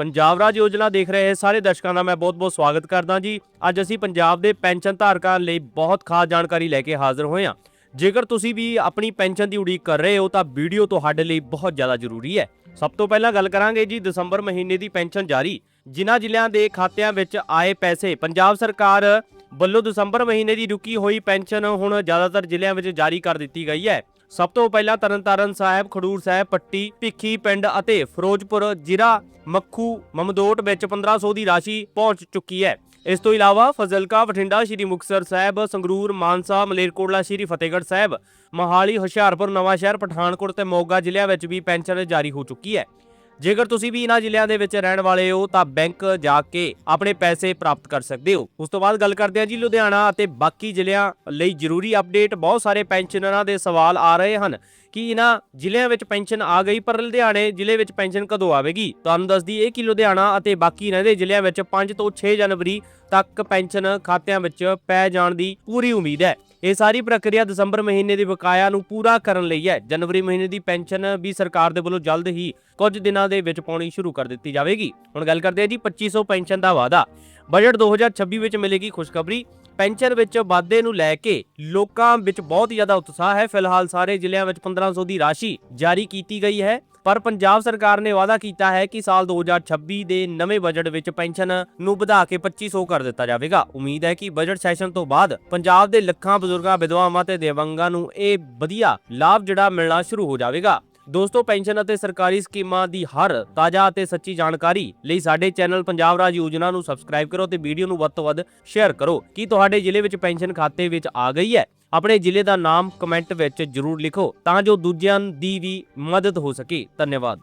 ਪੰਜਾਬ ਰਾਜ ਯੋਜਨਾ ਦੇਖ ਰਹੇ ਸਾਰੇ ਦਰਸ਼ਕਾਂ ਦਾ ਮੈਂ ਬਹੁਤ-ਬਹੁਤ ਸਵਾਗਤ ਕਰਦਾ ਜੀ। ਅੱਜ ਅਸੀਂ ਪੰਜਾਬ ਦੇ ਪੈਨਸ਼ਨ ਧਾਰਕਾਂ ਲਈ ਬਹੁਤ ਖਾਸ ਜਾਣਕਾਰੀ ਲੈ ਕੇ ਹਾਜ਼ਰ ਹੋਏ ਹਾਂ। ਜੇਕਰ ਤੁਸੀਂ ਵੀ ਆਪਣੀ ਪੈਨਸ਼ਨ ਦੀ ਉਡੀਕ ਕਰ ਰਹੇ ਹੋ, ਤਾਂ ਵੀਡੀਓ ਤੁਹਾਡੇ ਲਈ ਬਹੁਤ ਜ਼ਿਆਦਾ ਜ਼ਰੂਰੀ ਹੈ। ਸਭ ਤੋਂ ਪਹਿਲਾਂ ਗੱਲ ਕਰਾਂਗੇ ਜੀ, ਦਸੰਬਰ ਮਹੀਨੇ ਦੀ ਪੈਨਸ਼ਨ ਜਾਰੀ। ਜਿਨ੍ਹਾਂ ਜ਼ਿਲ੍ਹਿਆਂ ਦੇ ਖਾਤਿਆਂ ਵਿੱਚ ਆਏ ਪੈਸੇ ਪੰਜਾਬ ਸਰਕਾਰ ਵੱਲੋਂ ਦਸੰਬਰ ਮਹੀਨੇ ਦੀ ਰੁਕੀ ਹੋਈ ਪੈਨਸ਼ਨ ਹੁਣ ਜ਼ਿਆਦਾਤਰ ਜ਼ਿਲ੍ਹਿਆਂ ਵਿੱਚ ਜਾਰੀ ਕਰ ਦਿੱਤੀ ਗਈ ਹੈ। ਸਭ ਤੋਂ ਪਹਿਲਾਂ ਤਰਨਤਾਰਨ ਸਾਹਿਬ, ਖਡੂਰ ਸਾਹਿਬ, ਪੱਟੀ, ਭਿੱਖੀ ਪਿੰਡ ਅਤੇ ਫਿਰੋਜ਼ਪੁਰ ਜ਼ਿਲ੍ਹਾ ਮੱਖੂ ਮਮਦੋਟ ਵਿੱਚ 1500 ਦੀ ਰਾਸ਼ੀ ਪਹੁੰਚ ਚੁੱਕੀ ਹੈ। ਇਸ ਤੋਂ ਇਲਾਵਾ ਫਜ਼ਲਕਾ ਬਠਿੰਡਾ ਸ਼੍ਰੀ ਮੁਕਤਸਰ ਸਾਹਿਬ, ਸੰਗਰੂਰ, ਮਾਨਸਾ, ਮਲੇਰਕੋਟਲਾ ਸ਼੍ਰੀ ਫਤਿਹਗੜ੍ਹ ਸਾਹਿਬ, ਮੋਹਾਲੀ, ਹੁਸ਼ਿਆਰਪੁਰ, ਨਵਾਂਸ਼ਹਿਰ, ਪਠਾਨਕੋਟ ਤੇ ਮੋਗਾ ਜ਼ਿਲ੍ਹਿਆਂ ਵਿੱਚ ਵੀ ਪੈਨਸ਼ਨ ਜਾਰੀ ਹੋ ਚੁੱਕੀ ਹੈ। ਜੇਕਰ ਤੁਸੀਂ ਵੀ ਇਹਨਾਂ ਜ਼ਿਲ੍ਹਿਆਂ ਦੇ ਵਿੱਚ ਰਹਿਣ ਵਾਲੇ ਹੋ, ਤਾਂ ਬੈਂਕ ਜਾ ਕੇ ਆਪਣੇ ਪੈਸੇ ਪ੍ਰਾਪਤ ਕਰ ਸਕਦੇ ਹੋ। ਉਸ ਤੋਂ ਬਾਅਦ ਗੱਲ ਕਰਦੇ ਹਾਂ ਜੀ ਲੁਧਿਆਣਾ ਅਤੇ ਬਾਕੀ ਜ਼ਿਲ੍ਹਿਆਂ ਲਈ ਜ਼ਰੂਰੀ ਅਪਡੇਟ ਬਹੁਤ ਸਾਰੇ ਪੈਨਸ਼ਨਰਾਂ ਦੇ ਸਵਾਲ ਆ ਰਹੇ ਹਨ ਕਿ ਇਹਨਾਂ ਜ਼ਿਲ੍ਹਿਆਂ ਵਿੱਚ ਪੈਨਸ਼ਨ ਆ ਗਈ, ਪਰ ਲੁਧਿਆਣੇ ਜ਼ਿਲ੍ਹੇ ਵਿੱਚ ਪੈਨਸ਼ਨ ਕਦੋਂ ਆਵੇਗੀ? ਤੁਹਾਨੂੰ ਦੱਸਦੀ ਇਹ ਕਿ ਲੁਧਿਆਣਾ ਅਤੇ ਬਾਕੀ ਰਹਿੰਦੇ ਜ਼ਿਲ੍ਹਿਆਂ ਵਿੱਚ 5 ਤੋਂ 6 ਜਨਵਰੀ ਤੱਕ ਪੈਨਸ਼ਨ ਖਾਤਿਆਂ ਵਿੱਚ ਪੈ ਜਾਣ ਦੀ ਪੂਰੀ ਉਮੀਦ ਹੈ। ਇਹ ਸਾਰੀ ਪ੍ਰਕਿਰਿਆ ਦਸੰਬਰ ਮਹੀਨੇ ਦੇ ਬਕਾਇਆ ਨੂੰ ਪੂਰਾ ਕਰਨ ਲਈ ਹੈ। ਜਨਵਰੀ ਮਹੀਨੇ ਦੀ ਪੈਨਸ਼ਨ ਵੀ ਸਰਕਾਰ ਦੇ ਵੱਲੋਂ ਜਲਦ ਹੀ ਕੁਝ ਦਿਨਾਂ ਦੇ ਵਿੱਚ ਪਾਉਣੀ ਸ਼ੁਰੂ ਕਰ ਦਿੱਤੀ ਜਾਵੇਗੀ। ਹੁਣ ਗੱਲ ਕਰਦੇ ਹਾਂ ਜੀ 2500 ਪੈਨਸ਼ਨ ਦਾ ਵਾਅਦਾ। ਬਜਟ 2026 ਵਿੱਚ ਮਿਲੇਗੀ ਖੁਸ਼ਖਬਰੀ। ਪੈਨਸ਼ਨ ਵਿੱਚ ਵਾਧੇ ਨੂੰ ਲੈ ਕੇ ਲੋਕਾਂ ਵਿੱਚ ਬਹੁਤ ਜ਼ਿਆਦਾ ਉਤਸ਼ਾਹ ਹੈ। ਫਿਲਹਾਲ ਸਾਰੇ ਜ਼ਿਲ੍ਹਿਆਂ ਵਿੱਚ 1500 ਦੀ ਰਾਸ਼ੀ ਜਾਰੀ ਕੀਤੀ ਗਈ ਹੈ। ਪਰ ਪੰਜਾਬ ਸਰਕਾਰ ਨੇ ਵਾਅਦਾ ਕੀਤਾ ਹੈ ਕਿ ਸਾਲ 2026 ਦੇ ਨਵੇਂ ਬਜਟ ਵਿੱਚ ਪੈਨਸ਼ਨ ਨੂੰ ਵਧਾ ਕੇ 2500 ਕਰ ਦਿੱਤਾ ਜਾਵੇਗਾ। ਉਮੀਦ ਹੈ ਕਿ ਬਜਟ ਸੈਸ਼ਨ ਤੋਂ ਬਾਅਦ ਪੰਜਾਬ ਦੇ ਲੱਖਾਂ ਬਜ਼ੁਰਗਾਂ, ਵਿਧਵਾਵਾਂ ਤੇ ਦਿਵੰਗਾਂ ਨੂੰ ਇਹ ਵਧੀਆ ਲਾਭ ਜਿਹੜਾ ਮਿਲਣਾ ਸ਼ੁਰੂ ਹੋ ਜਾਵੇਗਾ। ਦੋਸਤੋ, ਪੈਨਸ਼ਨ ਅਤੇ ਸਰਕਾਰੀ ਸਕੀਮਾਂ ਦੀ ਹਰ ਤਾਜ਼ਾ ਅਤੇ ਸੱਚੀ ਜਾਣਕਾਰੀ ਲਈ ਸਾਡੇ ਚੈਨਲ ਪੰਜਾਬ ਰਾਜ ਯੋਜਨਾ ਨੂੰ ਸਬਸਕ੍ਰਾਈਬ ਕਰੋ ਤੇ ਵੀਡੀਓ ਨੂੰ ਵੱਧ ਤੋਂ ਵੱਧ ਸ਼ੇਅਰ ਕਰੋ। ਕੀ ਤੁਹਾਡੇ ਜ਼ਿਲ੍ਹੇ ਵਿੱਚ ਪੈਨਸ਼ਨ ਖਾਤੇ ਵਿੱਚ ਆ ਗਈ ਹੈ? ਆਪਣੇ ਜ਼ਿਲ੍ਹੇ ਦਾ ਨਾਮ ਕਮੈਂਟ ਵਿੱਚ ਜ਼ਰੂਰ ਲਿਖੋ ਤਾਂ ਜੋ ਦੂਜਿਆਂ ਦੀ ਵੀ ਮਦਦ ਹੋ ਸਕੇ। ਧੰਨਵਾਦ।